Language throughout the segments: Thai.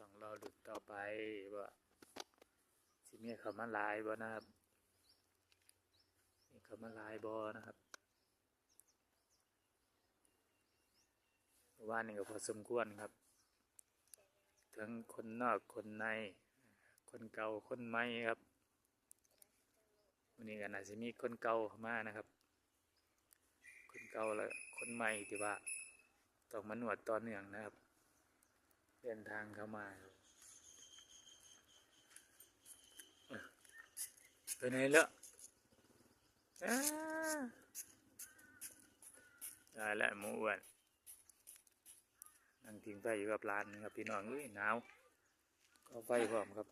ต้องรอดุต่อไปว่าสิมีเขามาลายบ่นะครับ มีเขามาลายบ่นะครับว่านี่ก็พอสมควรครับ ทั้งคนนอกคนใน คนเก่าคนใหม่ครับวันนี้ก็น่าจะมีคนเก่าเข้ามานะครับ คนเก่าและคนใหม่ที่ว่าต้องมาหนวดต่อเนื่องนะครับ เดินทางเข้ามาไปไหนแล้วได้แล้วหมูอ้วนนั่งทิ้งไฟอยู่กับร้านนะครับพี่น้องเอ้ยหนาวก็ไฟพร้อมครับ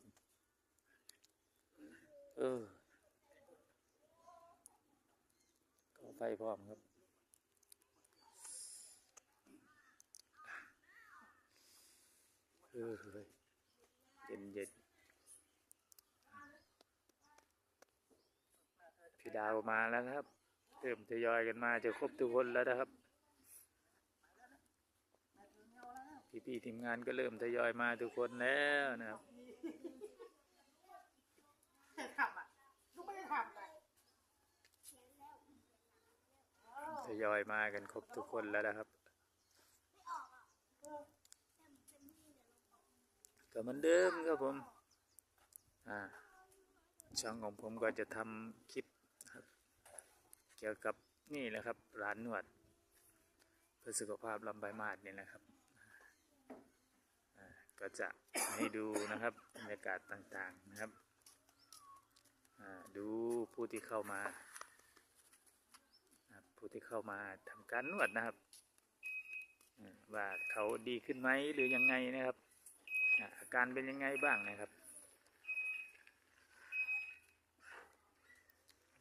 เออก็ไฟพร้อมครับ ออเฮ้ยเย็นเย็นพี่ดาวมาแล้วนะครับเริ่มทยอยกันมาจะครบทุกคนแล้วนะครับ พี่พี่ๆทีมงานก็เริ่มทยอยมาทุกคนแล้วนะครับแต่ทำอะลูกไม่ได้ทำเลยทยอยมากันครบทุกคนแล้วนะครับ ก็เหมือนเดิมครับผม อ่า ช่องของผมก็จะทำคลิปเกี่ยวกับนี่แหละครับ ร้านนวด เพื่อสุขภาพลำไยมาดนี่แหละครับ ก็จะให้ดูนะครับบรรยากาศต่างๆนะครับ ดูผู้ที่เข้ามา ผู้ที่เข้ามาทำการนวดนะครับ ว่าเขาดีขึ้นไหมหรือยังไงนะครับ อาการเป็นยังไงบ้างนะครับ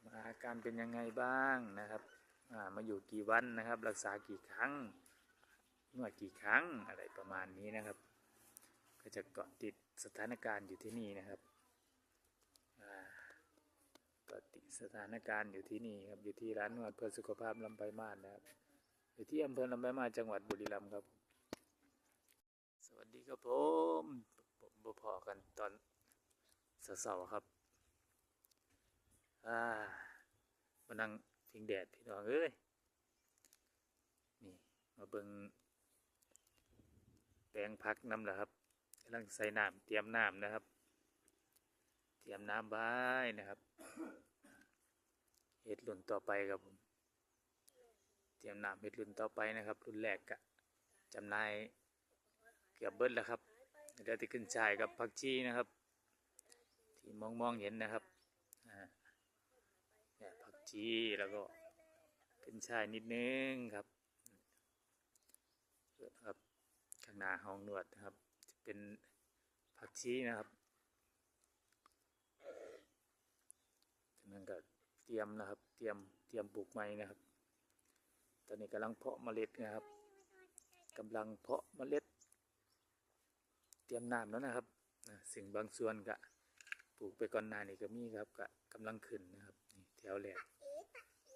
ว่าอาการเป็นยังไงบ้างนะครับามาอยู่กี่วันนะครับ รักษากี่ครั้งนวดกี่ครั้งอะไรประมาณนี้นะครับ ก็จะเกาะติดสถานการณ์อยู่ที่นี่นะครับอ่าปฏิสถานการณ์อยู่ที่นี่ครับอยู่ที่ร้านนวดเพื่อสุขภาพลำไปมาศนะครับอยู่ที่อำเภอลำไปางมาศจังหวัดบุรีรัมย์ครับ วัสดีครับผมผมบพอกันตอนเสาร์ครับ อ่ามานั่งพิงแดดพี่น้องเอ้ย นี่มาเบิงแปลงพักน้ำเหรอครับกำลังใส่น้ำเตรียมน้ำนะครับ เตรียมน้ำไว้นะครับเห็ดรุ่นต่อไปครับผม เตรียมน้ำเห็ดรุ่นต่อไปนะครับ รุ่นแรกกะจำนาย เกือบเบิดแล้วครับเดี๋ยวที่ขึ้นชายกับผักชีนะครับ ที่มองมองเห็นนะครับเนี่ยผักชีแล้วก็ขึ้นชายนิดนึงครับครับข้างหน้าห้องนวดนะครับ จะเป็นผักชีนะครับจากนั้นก็เตรียมนะครับ เตรียมเตรียมปลูกไม้นะครับ ตอนนี้กำลังเพาะเมล็ดนะครับกำลังเพาะเมล็ด เตรียมน้ำแล้วนะครับสิ่งบางส่วนก็ปลูกไปก่อนหน้านี่ก็มีครับก็กำลังขึ้นนะครับนี่แถวแรก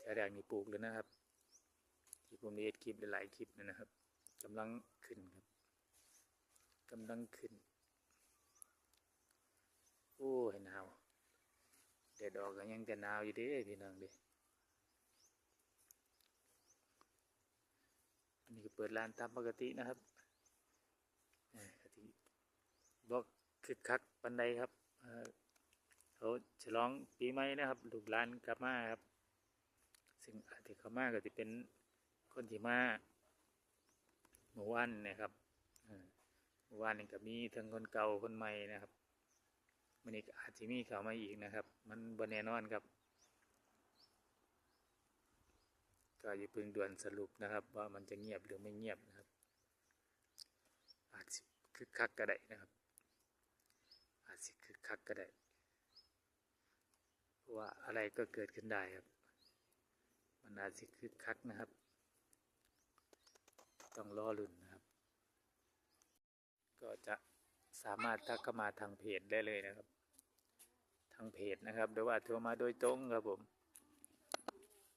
แถวแรกนี่ปลูกเลยนะครับ ที่ผมได้เอ็ดคลิปหลายคลิปนยนะครับกำลังขึ้นครับกำลังขึ้น โอ้ยหนาวแดดออกก็ยังจะหนาวอยู่ด้พี่น้องเด้อันนี้ก็เปิดร้านตามปกตินะครับ บอกคึกคักปันใดครับเขาฉลองปีใหม่นะครับลูกหลานกลับมาครับซึ่งอาจจะเข้ามาก็จะเป็นคนที่มาเมื่อวานนะครับเมื่อวานนี่ก็มีทั้งคนเก่าคนใหม่นะครับมันอีกอาจจะมีข่าวมาอีกนะครับ มันบนแน่นอนครับ ก็อย่าเพิ่งด่วนสรุปนะครับ ว่ามันจะเงียบหรือไม่เงียบนะครับ อาจสิคึกคักก็ได้นะครับ สิคึกคักก็ได้เพราะว่าอะไรก็เกิดขึ้นได้ครับ มันอาจสิคึกคักนะครับ ต้องรอลุ่นนะครับ ก็จะสามารถทักเข้ามาทางเพจได้เลยนะครับ ทางเพจนะครับหรือว่าโทรมาโดยตรงครับผม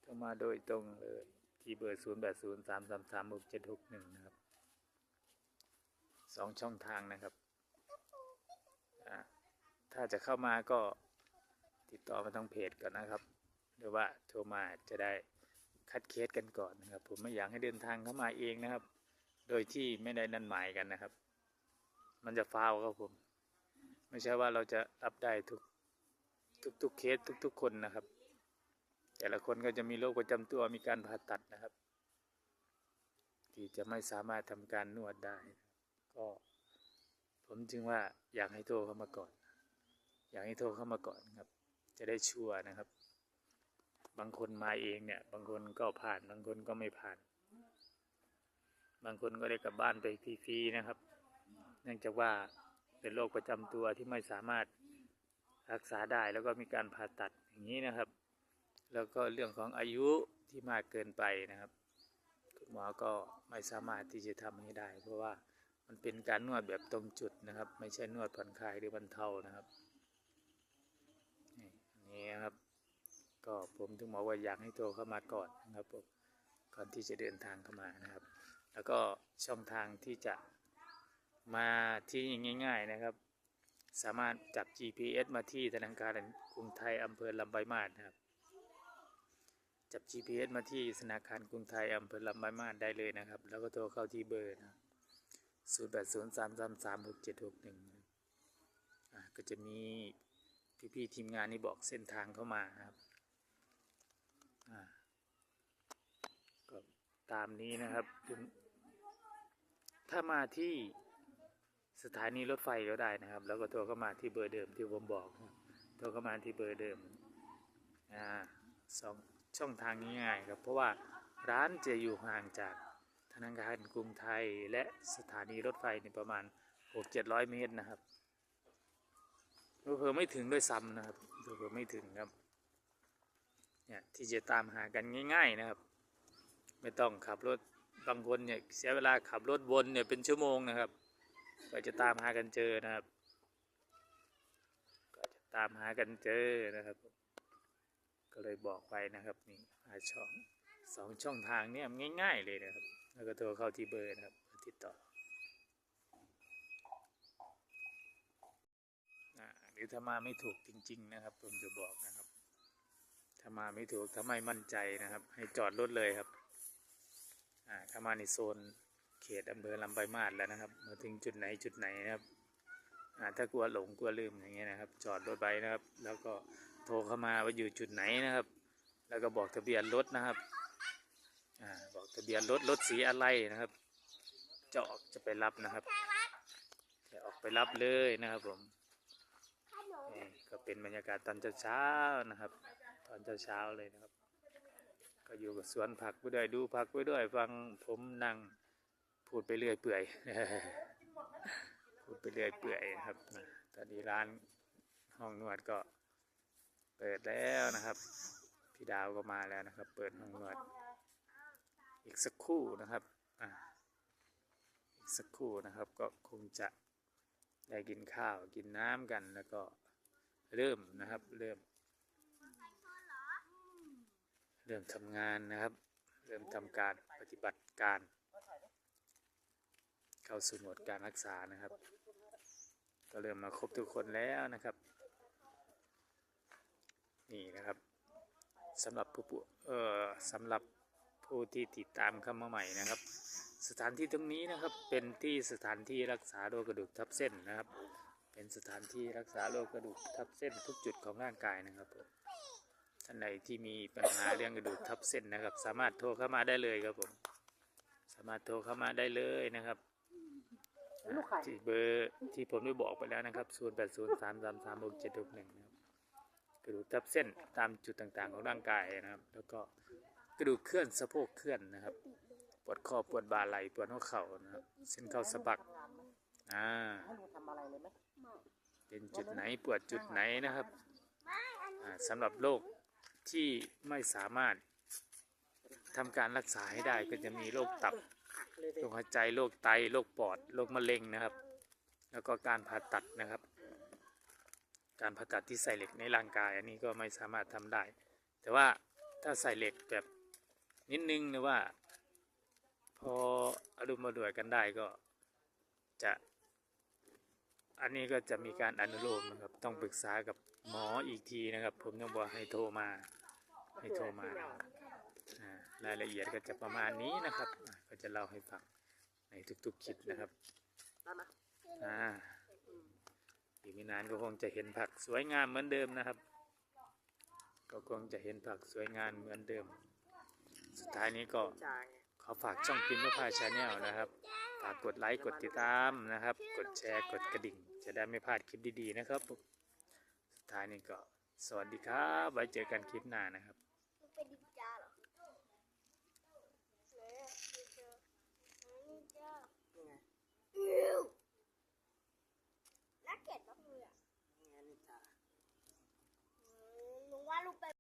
โทรมาโดยตรงเลยที่เบอร์ 0 8 0 3 3 3 6 7 6 1 นะครับสองช่องทางนะครับ ถ้าจะเข้ามาก็ติดต่อมาทางเพจก่อนนะครับ หรือว่าโทรมาจะได้คัดเคสกันก่อนนะครับ ผมไม่อยากให้เดินทางเข้ามาเองนะครับ โดยที่ไม่ได้นัดหมายกันนะครับ มันจะฟาวครับผม ไม่ใช่ว่าเราจะรับได้ทุกทุกทุกเคสทุก ๆ คนนะครับ แต่ละคนก็จะมีโรคประจำตัวมีการผ่าตัดนะครับ ที่จะไม่สามารถทำการนวดได้ ก็ ผมจึงว่าอยากให้โทรเข้ามาก่อน อยากให้โทรเข้ามาก่อนครับ จะได้ชัวร์นะครับ บางคนมาเองเนี่ย บางคนก็ผ่าน บางคนก็ไม่ผ่าน บางคนก็ได้กลับบ้านไปฟรีๆนะครับ เนื่องจากว่าเป็นโรคประจำตัวที่ไม่สามารถรักษาได้แล้วก็มีการผ่าตัดอย่างนี้นะครับ แล้วก็เรื่องของอายุที่มากเกินไปนะครับคุณหมอก็ไม่สามารถที่จะทำให้ได้ เพราะว่ามันเป็นการนวดแบบตรงจุดนะครับ ไม่ใช่นวดผ่อนคลายหรือบรรเทานะครับ นี้นะครับ ก็ผมถึงบอกว่าอยากให้โทรเข้ามาก่อนนะครับผมก่อนที่จะเดินทางเข้ามานะครับ แล้วก็ช่องทางที่จะมาที่ง่าย ๆนะครับ สามารถจับ GPS มาที่ธนาคารกรุงไทยอำเภอลำปายมาศนะครับ จับ GPS มาที่ธนาคารกรุงไทยอำเภอลำปายมาศได้เลยนะครับ แล้วก็โทรเข้าที่เบอร์นะครับ0 8 0 3 3 3 6 7 6 1อ่าก็จะมี พี่ๆทีมงานนี่บอกเส้นทางเข้ามาครับก็ตามนี้นะครับ ถ้ามาที่สถานีรถไฟก็ได้นะครับ แล้วก็โทรเข้ามาที่เบอร์เดิมที่ผมบอกนะครับโทรเข้ามาที่เบอร์เดิมอ่าสองช่องทางง่ายๆครับ เพราะว่าร้านจะอยู่ห่างจากธนาคารกรุงไทยและสถานีรถไฟในประมาณ 6-700 เมตรนะครับ เพิ่ไม่ถึงด้วยซ้ำนะครับเพิ่ไม่ถึงครับเนี่ยที่จะตามหากันง่าย ๆนะครับ ไม่ต้องขับรถบางคนเนี่ยเสียเวลาขับรถวนเนี่ยเป็นชั่วโมงนะครับก็จะตามหากันเจอนะครับก็จะตามหากันเจอนะครับ ก็เลยบอกไปนะครับนี่หาช่องสองช่องทางเนี่ยง่าย ๆเลยนะครับ แล้วก็โทรเข้าที่เบอร์นะครับเพื่อติดต่อือถ้ามาไม่ถูกจริง ๆ นะครับ ผมจะบอกนะครับ ถ้ามาไม่ถูกถ้าไม่มั่นใจนะครับ ให้จอดรถเลยครับอ่าถ้ามาในโซนเขตอำเภอลำปลายมาศแล้วนะครับมาถึงจุดไหนจุดไหนนะครับอ่าถ้ากลัวหลงกลัวลืมอย่างเงี้ยนะครับ จอดรถไปนะครับ แล้วก็โทรเข้ามาว่าอยู่จุดไหนนะครับ แล้วก็บอกทะเบียนรถนะครับอ่าบอกทะเบียนรถรถสีอะไรนะครับจะออกจะไปรับนะครับจะออกไปรับเลยนะครับผม ก็เป็นบรรยากาศตอนเช้าๆนะครับ ตอนเช้าๆเลยนะครับ ก็อยู่กับสวนผักไปด้วยดูผักไปด้วยฟังผมนั่งพูดไปเรื่อยเปื่อยพูดไปเรื่อยเปื่อยนะครับตอนนี้ร้านห้องนวดก็เปิดแล้วนะครับ พี่ดาวก็มาแล้วนะครับ เปิดห้องนวด อีกสักครู่นะครับอ่าอีกสักครู่นะครับก็คงจะได้กินข้าวกินน้ำกันแล้วก็ เริ่มนะครับ เริ่ม เริ่มทำงานนะครับ เริ่มทำการปฏิบัติการ เข้าสู่หมดการรักษานะครับ ก็เริ่มมาครบทุกคนแล้วนะครับ นี่นะครับสำหรับผู้ป่เอ่อสำหรับผู้ที่ติดตามเข้ามาใหม่นะครับ สถานที่ตรงนี้นะครับเป็นที่สถานที่รักษาโรคกระดูกทับเส้นนะครับ เป็นสถานที่รักษาโรคกระดูกทับเส้นทุกจุดของร่างกายนะครับผมท่านใดที่มีปัญหาเรื่องกระดูกทับเส้นนะครับ สามารถโทรเข้ามาได้เลยครับผมสามารถโทรเข้ามาได้เลยนะครับลูกไข่ที่เบอร์ที่ผมได้บอกไปแล้วนะครับ 0 8 0 3 3 3 6 7 6 1นะครับกระดูกทับเส้นตามจุดต่างๆ ของร่างกายนะครับ แล้วก็กระดูกเคลื่อนสะโพกเคลื่อนนะครับปวดคอปวดบ่าไหล่ปวดหัวเข่านะครับเส้นเข้าสะบักอ่า ให้ลุงทำอะไรเลยไหมเป็นจุดไหนปวดจุดไหนนะครับอ่าสำหรับโรคที่ไม่สามารถทำการรักษาให้ได้ก็จะมีโรคตับเลยเด็โรคหัวใจโรคไตโรคปอดโรคมะเร็งนะครับ แล้วก็การผ่าตัดนะครับ การผ่าตัดที่ใส่เหล็กในร่างกาย อันนี้ก็ไม่สามารถทำได้ แต่ว่าถ้าใส่เหล็กแบบนิดนึงหรือว่า พออารมณ์มาด้วยกันได้ก็จะ อันนี้ก็จะมีการอนุโลมนะครับ ต้องปรึกษากับหมออีกทีนะครับ ผมต้องบอกให้โทรมา ให้โทรมาอรายละเอียดก็จะประมาณนี้นะครับ ก็จะเล่าให้ฟังในทุกๆคลิปนะครับอ่าอีกไม่นานก็คงจะเห็นผักสวยงามเหมือนเดิมนะครับ ก็คงจะเห็นผักสวยงามเหมือนเดิม สุดท้ายนี้ก็ขอฝากช่องพิมพ์พาชาแนลนะครับ ฝากกดไลค์กดติดตามนะครับ กดแชร์กดกระดิ่ง จะได้ไม่พลาดคลิปดีๆนะครับสุดท้ายนี้ก็สวัสดีครับ ไว้เจอกันคลิปหน้านะครับเป็